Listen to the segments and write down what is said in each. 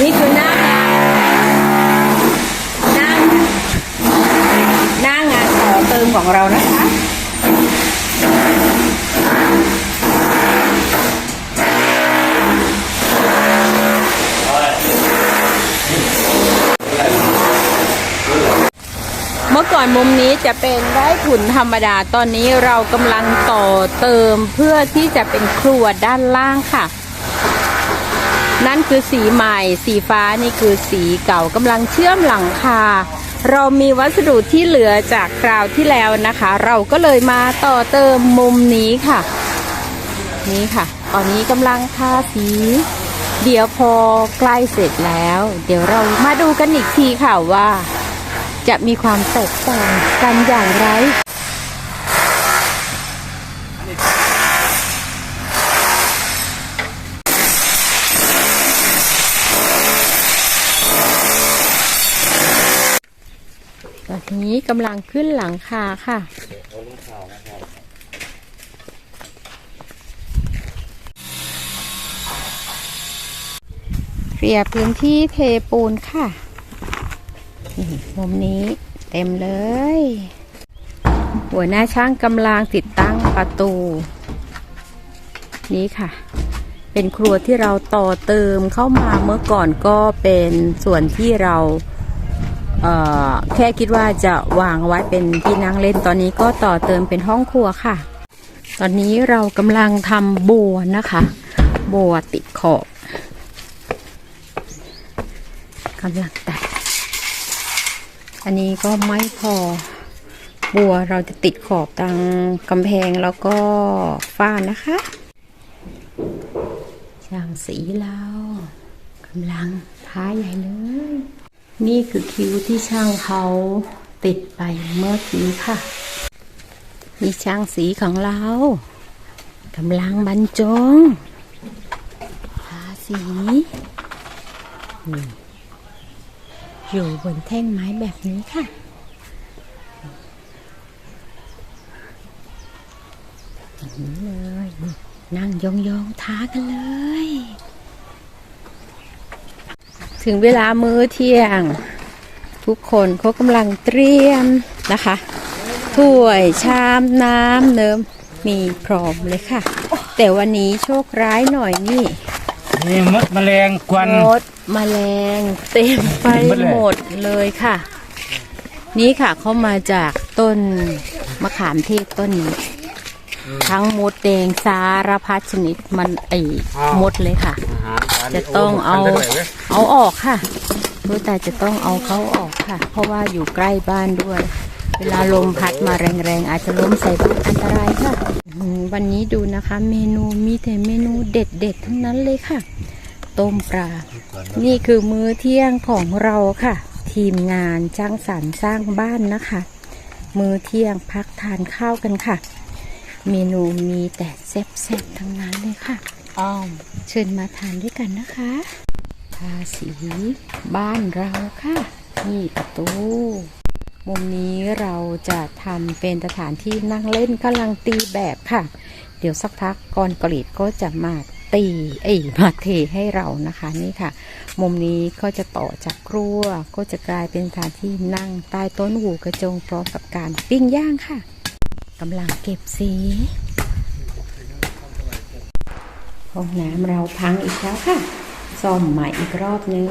นี่คือหน้างานหน้างานหน้างานต่อเติมของเรานะคะเมื่อก่อนมุมนี้จะเป็นไร่ถุนธรรมดา ตอนนี้เรากำลังต่อเติมเพื่อที่จะเป็นครัวด้านล่างค่ะ นั่นคือสีใหม่ สีฟ้านี่คือสีเก่ากำลังเชื่อมหลังคา เรามีวัสดุที่เหลือจากคราวที่แล้วนะคะ เราก็เลยมาต่อเติมมุมนี้ค่ะ นี่ค่ะ ตอนนี้กำลังทาสี เดี๋ยวพอใกล้เสร็จแล้ว เดี๋ยวเรามาดูกันอีกทีค่ะว่า จะมีความแตกต่างกันอย่างไร นนี้กำลังขึ้นหลังคาค่ะ เคลียร์พื้นที่เทปูนค่ะนี่มุมนี้เต็มเลย หัวหน้าช่างกำลังติดตั้งประตู นี้ค่ะ เป็นครัวที่เราต่อเติมเข้ามาเมื่อก่อนก็เป็นส่วนที่เราเอ่อ แค่คิดว่าจะวางไว้เป็นที่นั่งเล่นตอนนี้ก็ต่อเติมเป็นห้องครัวค่ะ ตอนนี้เรากำลังทำบัวนะคะ บัวติดขอบกำลังแตัดอันนี้ก็ไม่พอบัวเราจะติดขอบตางกำแพงแล้วก็ฝ้านะคะช่างสีเรากำลังท้าใหญ่เลย นี่คือคิ้วที่ช่างเขาติดไปเมื่อกี้ค่ะนี่ช่างสีของเรากำลังบรรจงทาสีอยู่บนแท่งไม้แบบนี้ค่ะอย่างนี้เลย นั่งยองๆท้ากันเลย ถึงเวลามื้อเที่ยง ทุกคนเขากำลังเตรียมนะคะ ถ้วยชามน้ำเนิมมีพร้อมเลยค่ะ แต่วันนี้โชคร้ายหน่อยนี่นี่มดแมลงกวนมดแมลงเต็มไปเต็มหมดเลยหมดเลยค่ะ นี่ค่ะเขามาจากต้นมะขามเทศต้นนี้ทั้งมดแดงสารพัดชนิดมันไอมดเลยค่ะ จะต้องเอาเอาออกค่ะรู้แต่จะต้องเอาเขาออกค่ะ เพราะว่าอยู่ใกล้บ้านด้วย เวลาลมพัดมาแรงๆอาจจะล้มใส่บ้านอันตรายค่ะอืมวันนี้ดูนะคะ เมนูมีแต่เมนูเด็ดๆทั้งนั้นเลยค่ะ ต้มปลา นี่คือมื้อเที่ยงของเราค่ะ ทีมงานจ้างสรรค์สร้างบ้านนะคะ มื้อเที่ยงพักทานข้าวกันค่ะ เมนูมีแต่แซ่บๆทั้งนั้นเลยค่ะ อ้อม เชิญมาทานด้วยกันนะคะทาสีบ้านเราค่ะ นี่ประตู มุมนี้เราจะทำเป็นสถานที่นั่งเล่นกำลังตีแบบค่ะ เดี๋ยวสักพักก่อนกรีดก็จะมาตีเอ้ยมาเทให้เรานะคะนี่ค่ะ มุมนี้ก็จะต่อจากครัวก็จะกลายเป็นสถานที่นั่งใต้ต้นหูกระจงพร้อมกับการปิ้งย่างค่ะกำลังเก็บสี ห้องน้ำเราพังอีกแล้วค่ะ ซ่อมใหม่อีกรอบนึง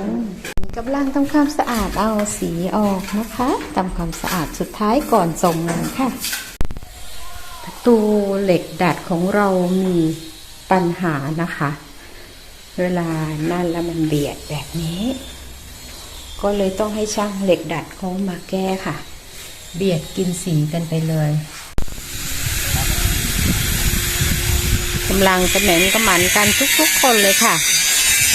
กำลังทำความสะอาดเอาสีออกนะคะทำความสะอาดสุดท้ายก่อนส่งงานค่ะ ประตูเหล็กดัดของเรามีปัญหานะคะ เวลานั่นแล้วมันเบียดแบบนี้ ก็เลยต้องให้ช่างเหล็กดัดเขามาแก้ค่ะ เบียดกินสีกันไปเลย กำลังจะเหม็นกระหมันกันทุกๆคนเลยค่ะ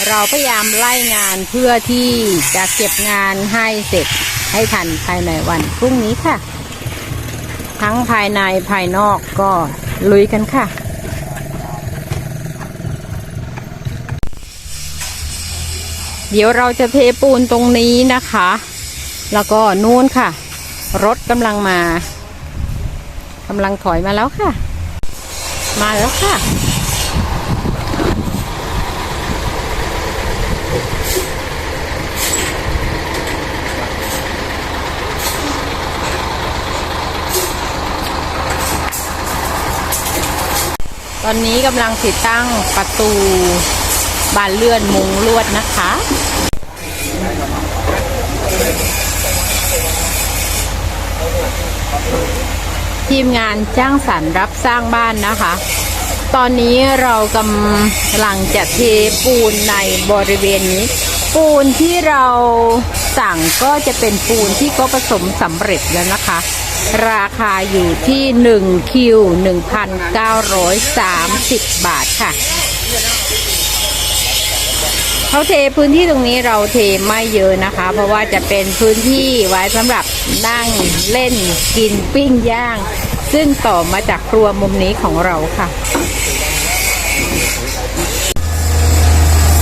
เราพยายามไล่งานเพื่อที่จะเก็บงานให้เสร็จให้ทันภายในวันพรุ่งนี้ค่ะ ทั้งภายในภายนอกก็ลุยกันค่ะเดี๋ยวเราจะเทปูนตรงนี้นะคะ แล้วก็นู่นค่ะ รถกำลังมากำลังถอยมาแล้วค่ะ มาแล้วค่ะ ตอนนี้กำลังติดตั้งประตูบานเลื่อนมุงลวดนะคะ ทีมงานจ้างสรรรับสร้างบ้านนะคะ ตอนนี้เรากำลังจะเทปูนในบริเวณนี้ ปูนที่เราสั่งก็จะเป็นปูนที่ก็ผสมสำเร็จแล้วนะคะ ราคาอยู่ที่1คิว1,930 บาทค่ะ เขาเทพื้นที่ตรงนี้เราเทไม่เยอะนะคะ เพราะว่าจะเป็นพื้นที่ไว้สำหรับนั่งเล่นกินปิ้งย่าง ซึ่งต่อมาจากครัวมุมนี้ของเราค่ะ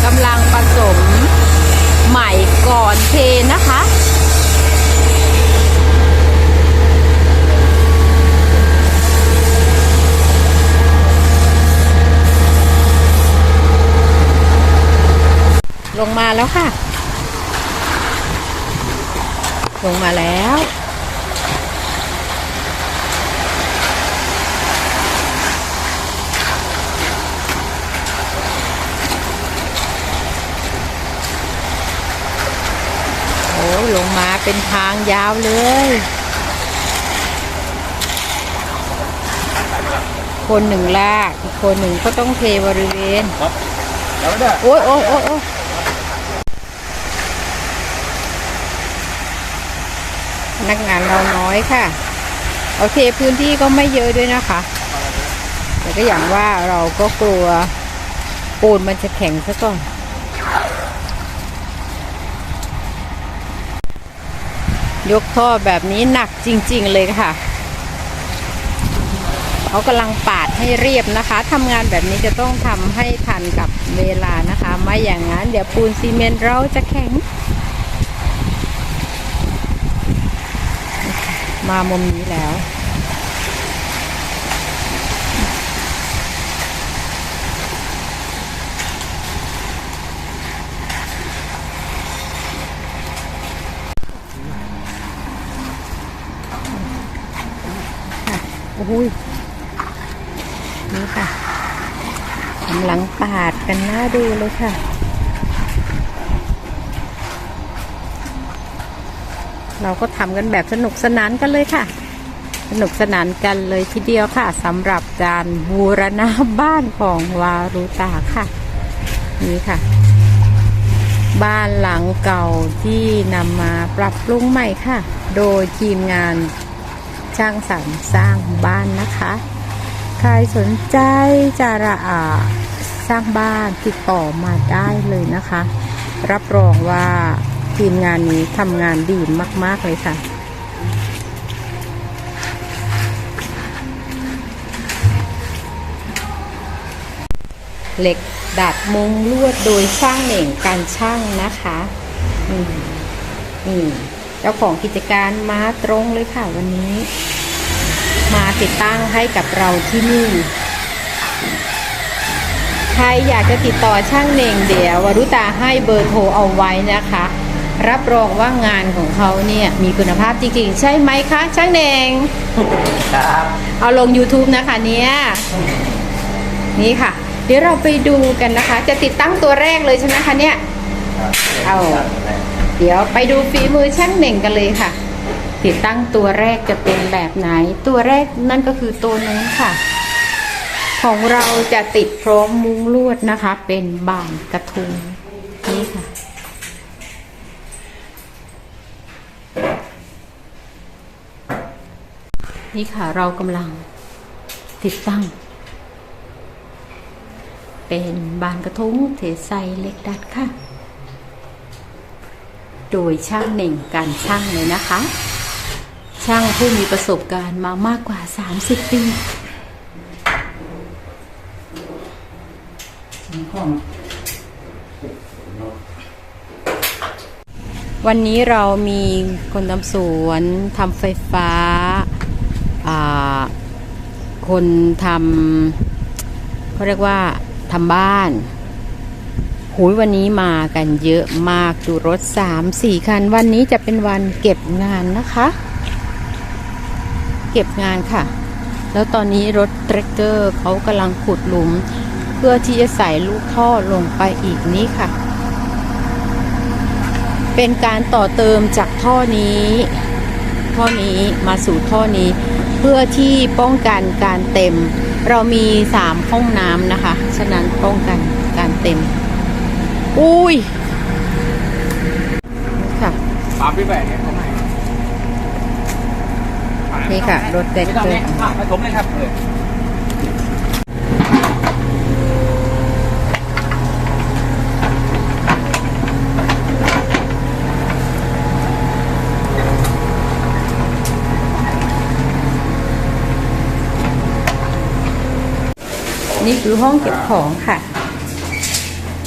กำลังผสมใหม่ก่อนเทนะคะ ลงมา แล้วค่ะ ลงมาแล้ว โอ้ยลงมาเป็นทางยาวเลยคนหนึ่งลากอีกคนหนึ่งก็ต้องเทบริเวณแล้วเนี่ยโอ้ยโอ้ยโอ้ยโอ้ยพ นักงานเราน้อยค่ะ โอเคพื้นที่ก็ไม่เยอะด้วยนะคะ แต่ก็อย่างว่าเราก็กลัวปูนมันจะแข็งซะก่อนยกท่อแบบนี้หนักจริง ๆ เลยค่ะ เขากำลังปาดให้เรียบนะคะทำงานแบบนี้จะต้องทำให้ทันกับเวลานะคะ ไม่อย่างนั้น เดี๋ยวปูนซีเมนต์เราจะแข็ง มามุมนี้แล้วค่ะโอ้โหยนี่ค่ะกำลังปาดกันหน้าดูเลยค่ะ เราก็ทำกันแบบสนุกสนานกันเลยค่ะ สนุกสนานกันเลยทีเดียวค่ะสำหรับการบูรณะบ้านของวารุตาค่ะ นี่ค่ะ บ้านหลังเก่าที่นำมาปรับปรุงใหม่ค่ะ โดยทีมงานช่างสรรสร้างบ้านนะคะ ใครสนใจจะระอาสร้างบ้านติดต่อมาได้เลยนะคะ รับรองว่า ทีมงานนี้ทำงานดีมาก ๆ เลยค่ะ เหล็กดัดมุงลวดโดยช่างเหน่งการช่างนะคะอืมอืมเจ้าของกิจการมาตรงเลยค่ะวันนี้ มาติดตั้งให้กับเราที่นี่ใครอยากจะติดต่อช่างเน่งเดี๋ยววรุตาให้เบอร์โทรเอาไว้นะคะ รับรองว่างานของเขาเนี่ยมีคุณภาพจริงๆ ใช่ไหมคะ ช่างเน่งครับ เอาลง YouTube นะคะเนี่ยนี่ค่ะ เดี๋ยวเราไปดูกันนะคะ จะติดตั้งตัวแรกเลยใช่ไหมคะเนี่ยเอาเดี๋ยวไปดูฝีมือช่างเหน่งกันเลยค่ะ ติดตั้งตัวแรกจะเป็นแบบไหน ตัวแรกนั่นก็คือตัวนู้นค่ะ ของเราจะติดพร้อมมุ้งลวดนะคะ เป็นบานกระทุงนี่ค่ะ นี่ค่ะเรากำลังติดตั้ง เป็นบานกระทุ้งเทใส่เล็กดัดค่ะ โดยช่างเหน่งการช่างเลยนะคะ ช่างผู้มีประสบการณ์มามากกว่า 30 ปีวันนี้เรามีคนทำสวนทำไฟฟ้า คนทำเขาเรียกว่าทำบ้านหุยวันนี้มากันเยอะมากดูรถสามสี่คัน วันนี้จะเป็นวันเก็บงานนะคะ เก็บงานค่ะ แล้วตอนนี้รถแทรกเตอร์เขากำลังขุดหลุม เพื่อที่จะใส่ลูกท่อลงไปอีกนี้ค่ะ เป็นการต่อเติมจากท่อนี้ ท่อนี้มาสู่ท่อนี้ เพื่อที่ป้องกันการเต็ม เรามีสามห้องน้ำนะคะ ฉะนั้นป้องกันการเต็ม อุ้ยค่ะปาพี่แบกเนี่ยเขาให้นี่ค่ะ รถแทรกไม่ต้องเตอเนี่ยร์ผสมเลยครับเลย นี่คือห้องเก็บของค่ะ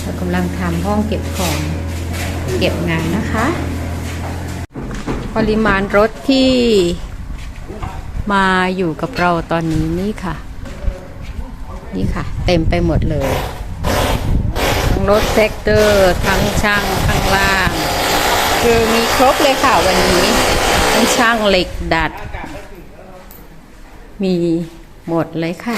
เรากำลังทำห้องเก็บของเก็บงานนะคะ ปริมาณรถที่มาอยู่กับเราตอนนี้นี่ค่ะ นี่ค่ะ เต็มไปหมดเลย ทั้งรถแท็กเตอร์ ทั้งช่างข้างล่าง คือมีครบเลยค่ะวันนี้ทั้งช่างเหล็กดัด มีหมดเลยค่ะ